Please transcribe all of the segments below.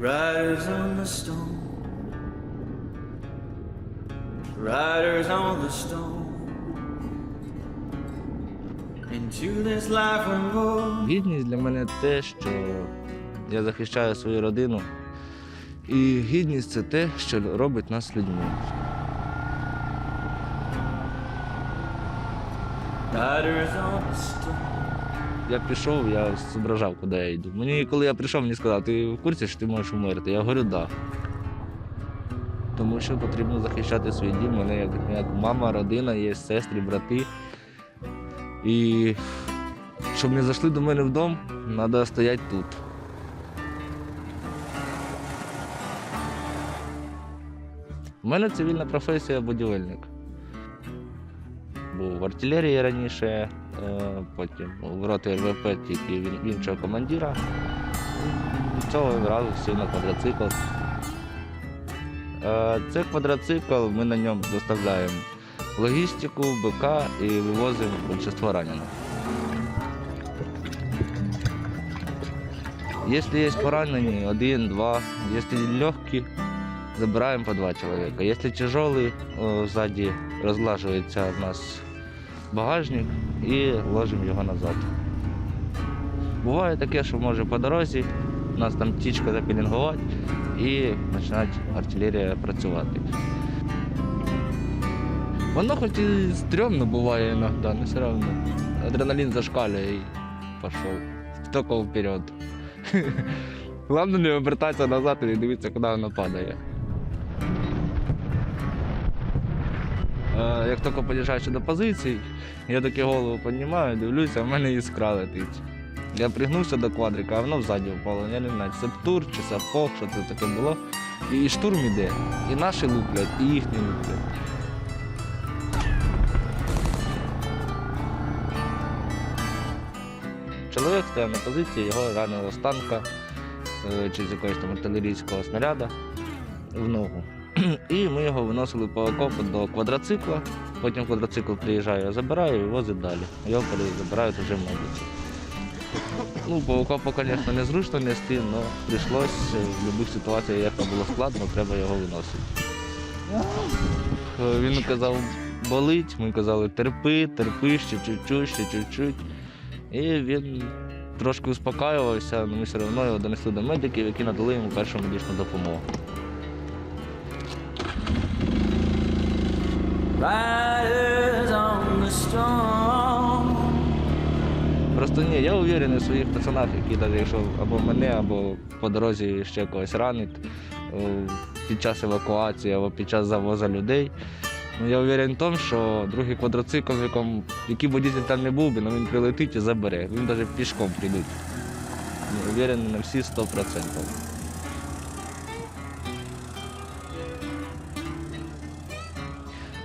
Riders on the stone. Riders on the stone. Into this life we go. Гідність для мене те, що я захищаю свою родину. І гідність це те, що робить нас людьми. Riders on the stone. Я пішов, я зображав, куди я йду. Мені, коли я прийшов, мені сказали, ти в курсі, що ти можеш умерти? Я говорю. Да. Тому що потрібно захищати свій дім. У мене як, як мама, родина, є сестри, брати. І щоб не зайшли до мене вдома, треба стояти тут. У мене цивільна професія будівельник. Був в артилерії раніше, потім в роті РВП тільки він- іншого командира. Цього разу сів на квадроцикл. Е, Це квадроцикл, ми на ньому доставляємо логістику, БК і вивозимо більшість ранених. Якщо є поранені, один, два, якщо легкі, забираємо по два чоловіка. Якщо тяжелий, о, ззаді розлажується у нас багажник і ложимо його назад. Буває таке, що може по дорозі, у нас там тічка запілінгувати і починає артилерія працювати. Воно хоч і стрьомно буває іноді, але все одно. Адреналін зашкалює і пішов. Тільки вперед. Головне не обертатися назад і дивитися, куди воно падає. Як тільки під'їжджаєш до позицій, я таки голову піднімаю, дивлюся, в мене іскра летить. Я пригнувся до квадрика, а воно взаді впало. Я не знаю, це птур, чи сапог, що це таке було. І штурм іде. І наші луплять, і їхні луплять. Чоловік стояв на позиції, його ранило з танка е, чи з якогось там артилерійського снаряда в ногу. І ми його виносили по окопу до квадроцикла. Потім квадроцикл приїжджає, забирає і возить далі. Його забирають вже медиці. Ну, по окопу, звісно, незручно нести, але прийшлось е, в будь-яких ситуаціях, як було складно, треба його виносити. Е, Він казав, болить, ми казали, терпи, терпи, ще чуть-чуть, ще чуть-чуть. І він трошки успокаювався, але ми все одно його донесли до медиків, які надали йому першу медичну допомогу. Просто ні, я уверений в своїх пацанах, які навіть якщо або мене, або по дорозі ще когось ранить під час евакуації або під час завозу людей. Ну, я уверен в тому, що другий квадроцикл, в якому який водитель там не був ну, він прилетить і забере. Він навіть пішком прийде. Ну, Уверений на всі 100%.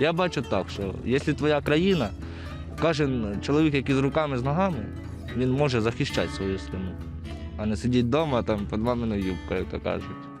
Я бачу так, що якщо твоя країна, кожен чоловік, який з руками, з ногами, він може захищати свою страну, а не сидіти вдома там під маминою юбкою, як то кажуть.